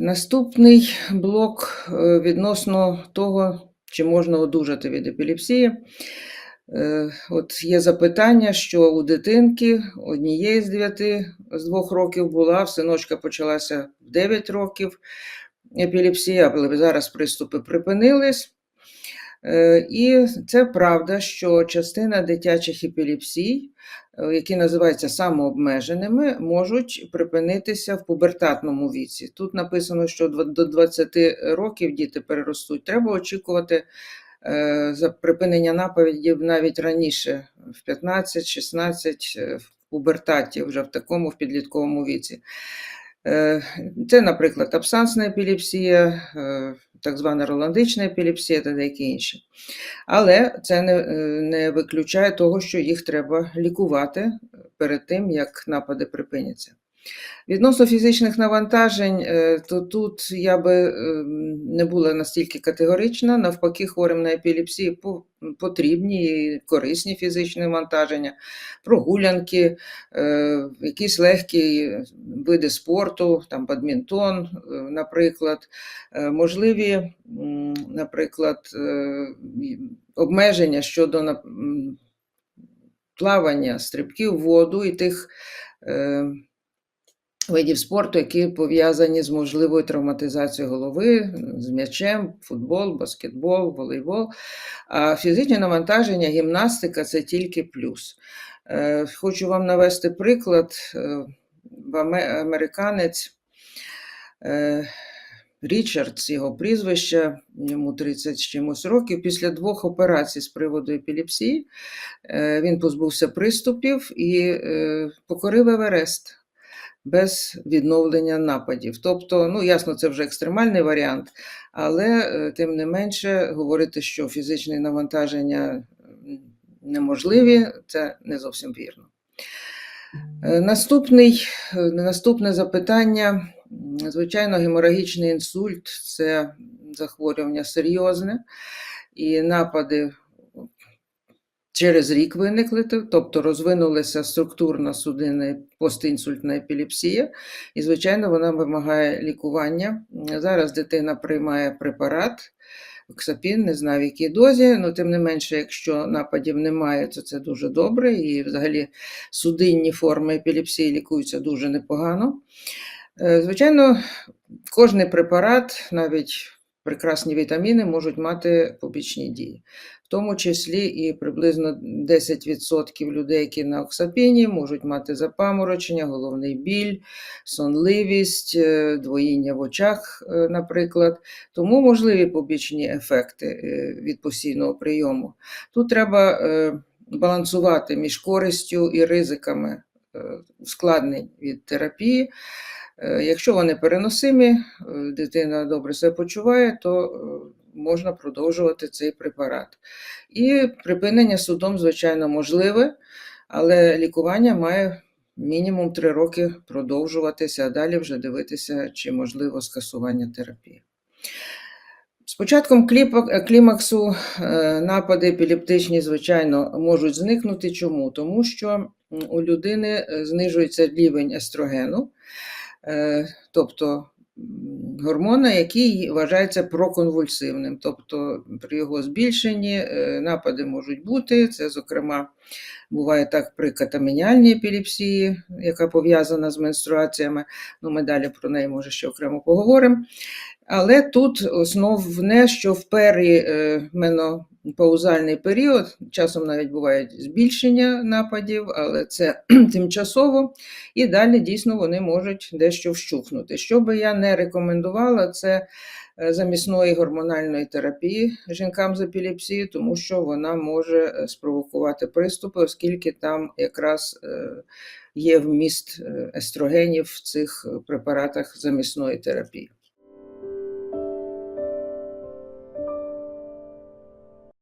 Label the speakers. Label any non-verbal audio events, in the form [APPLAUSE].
Speaker 1: Наступний блок е, відносно того, чи можна одужати від епілепсії. Е, От є запитання, що у дитинки однієї з дев'яти з двох років була, синочка почалася в 9 років епілепсія, але зараз приступи припинились. Е, І це правда, що частина дитячих епілепсій, е, які називаються самообмеженими, можуть припинитися в пубертатному віці. Тут написано, що до 20 років діти переростуть. Треба очікувати е, припинення нападів навіть раніше, в 15-16, е, в пубертаті, вже в такому в підлітковому віці. Е, Це, наприклад, абсансна епілепсія, е, так звана роландична епілепсія та деякі інші. Але це не, е, не виключає того, що їх треба лікувати перед тим, як напади припиняться. Відносно фізичних навантажень, е, то тут я би е, не була настільки категорична. Навпаки, хворим на епілепсії потрібні і корисні фізичні навантаження, прогулянки, е, якісь легкі види спорту, там бадмінтон, наприклад, можливі, наприклад, обмеження щодо плавання, стрибків в воду і тих видів спорту, які пов'язані з можливою травматизацією голови, з м'ячем, футбол, баскетбол, волейбол. А фізичні навантаження, гімнастика це тільки плюс. Е, Хочу вам навести приклад. Е, Американець е, Річардс, його прізвище, йому 30 з чимось років. Після двох операцій з приводу епілепсії він позбувся приступів і покорив Еверест без відновлення нападів. Тобто, ну ясно, це вже екстремальний варіант, але е, тим не менше говорити, що фізичні навантаження неможливі, це не зовсім вірно. Е, Наступний, е, наступне запитання. Звичайно, геморагічний інсульт це захворювання серйозне, і напади через рік виникли, тобто розвинулася структурна судинна постінсультна епілепсія, і, звичайно, вона вимагає лікування. Зараз дитина приймає препарат. Оксапін, не знаю в якій дозі, але тим не менше, якщо нападів немає, то це дуже добре. І взагалі судинні форми епілепсії лікуються дуже непогано. Е, Звичайно, кожний препарат, навіть прекрасні вітаміни, можуть мати побічні дії. В тому числі і приблизно 10% людей, які на оксапіні, можуть мати запаморочення, головний біль, сонливість, е, двоїння в очах, е, наприклад. Тому можливі побічні ефекти е, від постійного прийому. Тут треба балансувати між користю і ризиками ускладнень від терапії. Е, Якщо вони переносимі, е, дитина добре себе почуває, то е, можна продовжувати цей препарат. І припинення судом, звичайно, можливе, але лікування має мінімум 3 роки продовжуватися, а далі вже дивитися, чи можливо скасування терапії. З початком клімаксу напади епілептичні, звичайно, можуть зникнути. Чому? Тому що у людини знижується рівень естрогену, тобто гормона, який вважається проконвульсивним. Тобто при його збільшенні е, напади можуть бути. Це, зокрема, буває так при катамініальній епілепсії, яка пов'язана з менструаціями. Ну, ми далі про неї може ще окремо поговоримо. Але тут основне, що в періменопаузальний період, часом навіть бувають збільшення нападів, але це [CLEARS THROAT] тимчасово, і далі дійсно вони можуть дещо вщухнути. Що би я не рекомендувала, це е, замісної гормональної терапії жінкам з епілепсією, тому що вона може е, спровокувати приступи, оскільки там якраз е, є вміст естрогенів в цих препаратах замісної терапії.